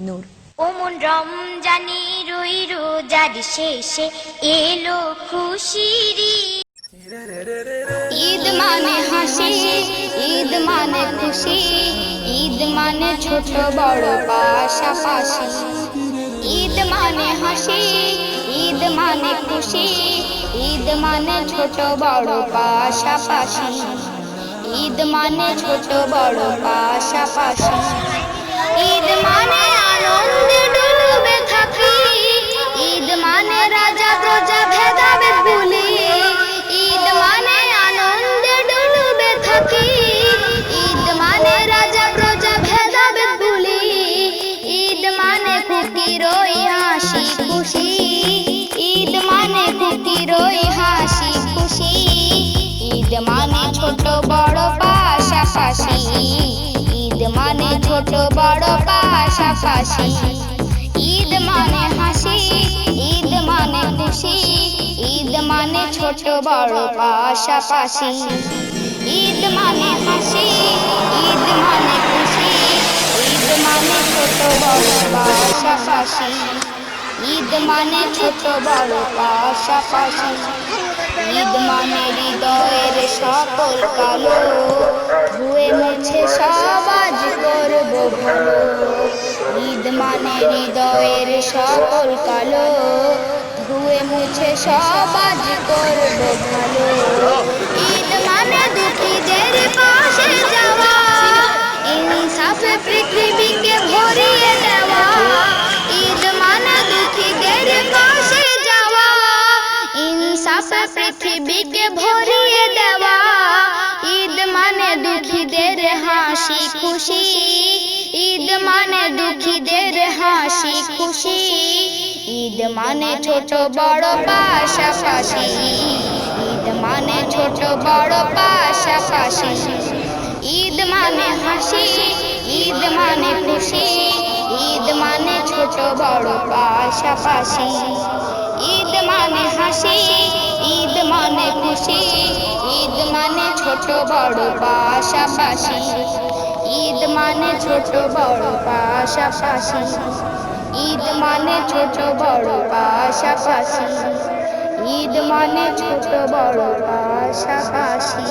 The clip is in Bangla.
নূর। ওমন রমজানি রুই রোজার শেষে এলো খুশিরি ঈদ। মানে হাসি, ঈদ মানে খুশি, ঈদ মানে ছোট বড় পাশাপাশি। ঈদ মানে হাসি, ঈদ মানে খুশি, ঈদ মানে ছোট বড় পাশাপাশি। ঈদ মানে ছোট বড় পাশাপাশি। ঈদ মানে খুশি। ঈদ মানে ওই হাসি। খুশি। ঈদ মানে ছোট বড় পাশাপাশি। ঈদ মানে ছোট বড় পাশাপাশি। ঈদ মানে হাসি। ঈদ মানে খুশি। ঈদ মানে ছোট বড় পাশাপাশি। ঈদ মানে হাসি। ঈদ মানে খুশি। ঈদ মানে ছোট বড় পাশাপাশি। ঈদ মানে ছোট বড় পাশাপাশি। ঈদ মানে হৃদয়ের সকল কালো। ধুয়ে মুছে আজ করব ভালো ঈদ মানে হৃদয়ের সকল কালো। ধুয়ে মুছে সব আজ করব ভালো পৃথিবীকে ভরিয়ে দেওয়া। ঈদ মানে দুঃখীদের হাসি, খুশি। ঈদ মানে দুঃখীদের হাসি, খুশি। ঈদ মানে ছোট বড় পাশাপাশি। ঈদ মানে ছোট বড় পাশাপাশি। ঈদ মানে হাসি, ঈদ মানে খুশি। ঈদ মানে ছোট বড় পাশাপাশি। ঈদ মানে মানে খুশি। ঈদ মানে ছোট বড় পাশাপাশি। ঈদ মানে ছোট বড় পাশাপাশি। ঈদ মানে ছোট বড় পাশাপাশি। ঈদ মানে ছোট বড় পাশাপাশি।